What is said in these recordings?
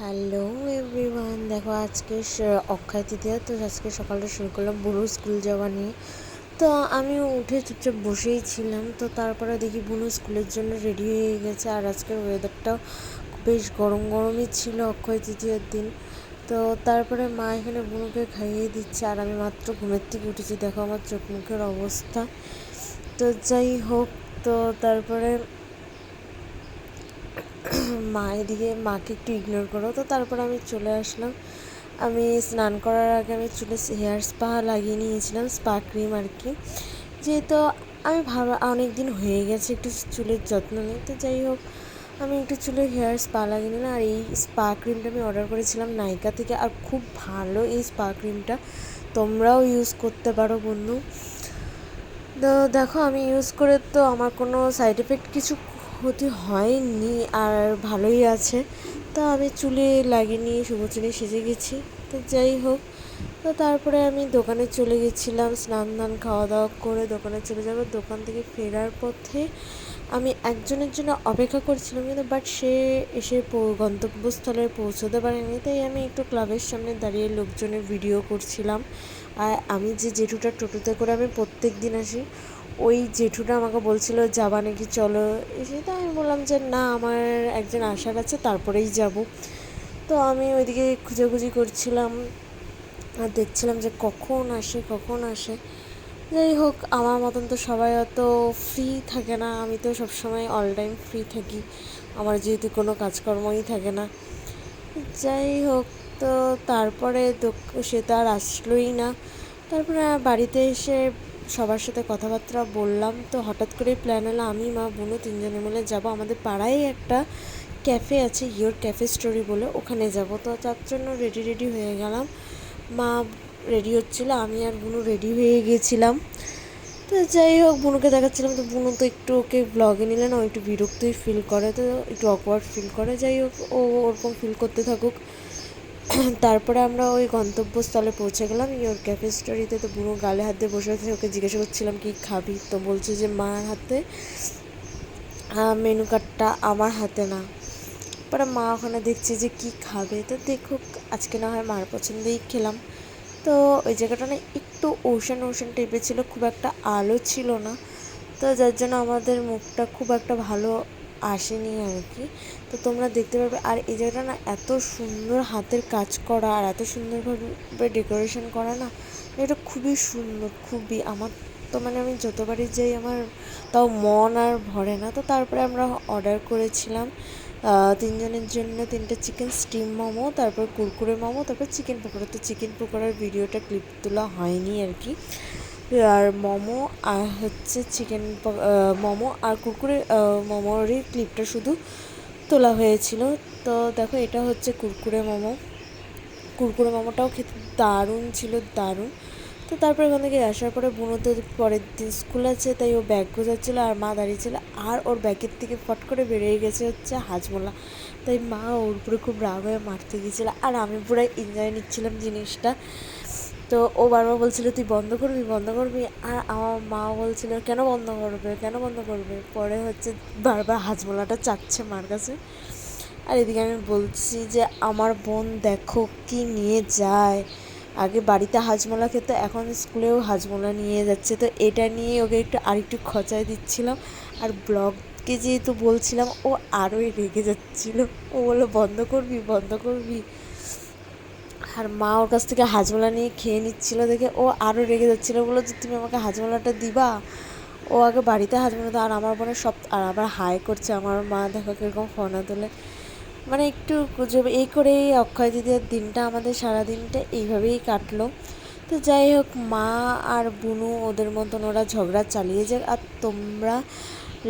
Hello everyone, দেখো আজকে অক্ষয় তৃতীয়া, তো আজকে সকালটা শুরু করলাম বুনু স্কুল যাওয়া নিয়ে। তো আমি উঠে চুপচাপ বসেই ছিলাম, তো তারপরে দেখি বুনু স্কুলের জন্য রেডি হয়ে গেছে। আর আজকের ওয়েদারটাও বেশ গরম গরমই ছিল অক্ষয় তৃতীয়ার দিন। তো তারপরে মা এখানে বুনুকে খাইয়ে দিচ্ছে, আর আমি মাত্র ঘুমের থেকে উঠেছি। দেখো আমার চোখ মুখের অবস্থা। তো যাই হোক, তো তারপরে মা এদিকে মাকে একটু ইগনোর করো। তো তারপর আমি চলে আসলাম। আমি স্নান করার আগে আমি চুলে হেয়ার স্পা লাগিয়ে নিয়েছিলাম স্পা ক্রিম আর কি। যেহেতু আমি ভাবা অনেক দিন হয়ে গেছে একটু চুলের যত্ন নিই। তো যাই হোক, আমি একটু চুলে হেয়ার স্পা লাগিয়ে নিলাম। আর এই স্পা ক্রিমটা আমি অর্ডার করেছিলাম নাইকা থেকে। আর খুব ভালো এই স্পা ক্রিমটা তোমরাও ইউজ করতে পারো বন্ধু। তো দেখো, আমি ইউজ করে তো আমার কোনো সাইড এফেক্ট কিছু ক্ষতি হয়নি আর ভালোই আছে। তো আমি চুলে লাগিয়ে নিয়ে শুভচুনি সেজে গেছি। তো যাই হোক, তো তারপরে আমি দোকানে চলে গেছিলাম, স্নান দান খাওয়া দাওয়া করে দোকানে চলে যাব। দোকান থেকে ফেরার পথে আমি একজনের জন্য অপেক্ষা করছিলাম কিন্তু বাট সে এসে গন্তব্যস্থলে পৌঁছতে পারেনি। তাই আমি একটু ক্লাবের সামনে দাঁড়িয়ে লোকজনের ভিডিও করছিলাম। আর আমি যে জেঠুটা টোটোতে করে আমি প্রত্যেক দিন আসি ওই জেঠুটা আমাকে বলছিল, যাবা নাকি? চলো। তো আমি বললাম যে, না, আমার একজন আসার আছে, তারপরেই যাব। তো আমি ওইদিকে খুঁজাখুঁজি করছিলাম আর দেখছিলাম যে, কখন আসে কখন আসে। যাই হোক, আমার মতন তো সবাই অত ফ্রি থাকে না। আমি তো সবসময় অল টাইম ফ্রি থাকি। আমার যেহেতু কোনো কাজকর্মই থাকে না। যাই হোক, তো তারপরে সে তো আর আসলোই না। তারপরে বাড়িতে এসে সবার সাথে কথাবার্তা বললাম, তো হঠাৎ করে প্ল্যান হলো আমি, মা, বোনও তিনজনে মিলে যাব। আমাদের পাড়ায় একটা ক্যাফে আছে ইয়োর ক্যাফে স্টোরি বলে, ওখানে যাব। তো তার জন্য রেডি রেডি হয়ে গেলাম। মা রেডি হচ্ছিল, আমি আর বুনু রেডি হয়ে গেছিলাম। তো যাই হোক, বুনুকে দেখাচ্ছিলাম, তো বুনু তো একটু ওকে ব্লগে নিলে না, ও একটু বিরক্তই ফিল করে, তো একটু অকওয়ার্ড ফিল করে। যাই হোক, ও ওরকম ফিল করতে থাকুক। তারপরে আমরা ওই গন্তব্যস্থলে পৌঁছে গেলাম। ইয়োর ক্যাফে স্টোরিতে তো বুনো গালে হাত দিয়ে বসে আছে ওকে জিজ্ঞাসা করছিলাম, কি খাবি? তো বলছে যে, মার হাতে মেনু কার্ডটা আমার হাতে না। পরে মা ওখানে দেখছে যে, কি খাবে? তো দেখুক, আজকে না হয় মার পছন্দেই খেলাম। তো ওই জায়গাটা না একটু ওশান ওশান টাইপের ছিল, খুব একটা আলো ছিল না। তো যার জন্য আমাদের মুখটা খুব একটা ভালো আসেনি আর কি। তো তোমরা দেখতে পারবে, আর এই জায়গাটা না এত সুন্দর হাতের কাজ করা আর এত সুন্দরভাবে ডেকোরেশন করা না, এটা খুবই সুন্দর, খুবই আমার তো মানে আমি যতবারই যাই আমার তাও মন আর ভরে না। তো তারপরে আমরা অর্ডার করেছিলাম তিনজনের জন্য তিনটে চিকেন স্টিম মোমো, তারপর কুরকুরে মোমো, তারপর চিকেন পকোড়া। তো চিকেন পকোড়ার ভিডিওটা ক্লিপ তোলা হয়নি আর কি। আর মোমো আর হচ্ছে চিকেন মোমো আর কুরকুরে মোমোরই ক্লিপটা শুধু তোলা হয়েছিল। তো দেখো, এটা হচ্ছে কুরকুরে মোমো। কুরকুরে মোমোটাও খেতে দারুণ ছিল, দারুণ। তো তারপরে ওখান থেকে আসার পরে বুনো তো পরের দিন স্কুল আছে, তাই ও ব্যাগ গোছাচ্ছিলো আর মা দাঁড়িয়েছিল। আর ওর ব্যাগের থেকে ফট করে বেরিয়ে গেছে হচ্ছে হাজমোলা। তাই মা ওর উপরে খুব রাগ হয়ে মারতে গিয়েছিল। আর আমি পুরো এনজয় নিচ্ছিলাম জিনিসটা। তো ও বারবার বলছিল, তুই বন্ধ করবি বন্ধ করবি? আর আমার মা বলছিল, কেন বন্ধ করবে, কেন বন্ধ করবে? পরে হচ্ছে বারবার হাজমোলাটা চাচ্ছে মার কাছে। আর এদিকে আমি বলছি যে, আমার বোন দেখো কি নিয়ে যায়। আগে বাড়িতে হাজমোলা খেত, এখন স্কুলেও হাজমোলা নিয়ে যাচ্ছে। তো এটা নিয়ে ওকে একটু আরেকটু খচায় দিচ্ছিলাম। আর ব্লগকে যেহেতু বলছিলাম, ও আরোই রেগে যাচ্ছিল। ও বলল, বন্ধ করবি বন্ধ করবি? আর মা ওর কাছ থেকে হাজমোলা নিয়ে খেয়ে নিচ্ছিল দেখে ও আরও রেগে যাচ্ছিল। বলল যে, তুমি আমাকে হাজমোলাটা দিবা? ও আগে বাড়িতে হাজমোলা আর আমার বোনের সব, আর আবার হাই করছে। আমার মা দেখো কীরকম ফোনা তোলে। মানে একটু এই করেই অক্ষয় দিদির দিনটা, আমাদের সারা দিনটা এইভাবেই কাটলো। তো যাই হোক, মা আর বুনু ওদের মতন ওরা ঝগড়া চালিয়ে যাক, আর তোমরা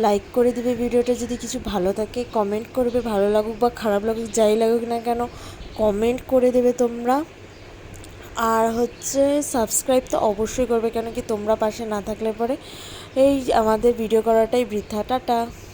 লাইক করে দিবে ভিডিওটা। যদি কিছু ভালো থাকে কমেন্ট করবে। ভালো লাগুক বা খারাপ লাগুক, যাই লাগুক না কেন কমেন্ট করে দেবে তোমরা। আর হচ্ছে সাবস্ক্রাইব তো অবশ্যই করবে কেন কি তোমরা পাশে না থাকলে পরে এই আমাদের ভিডিও করাটাই বৃথা। টাটা।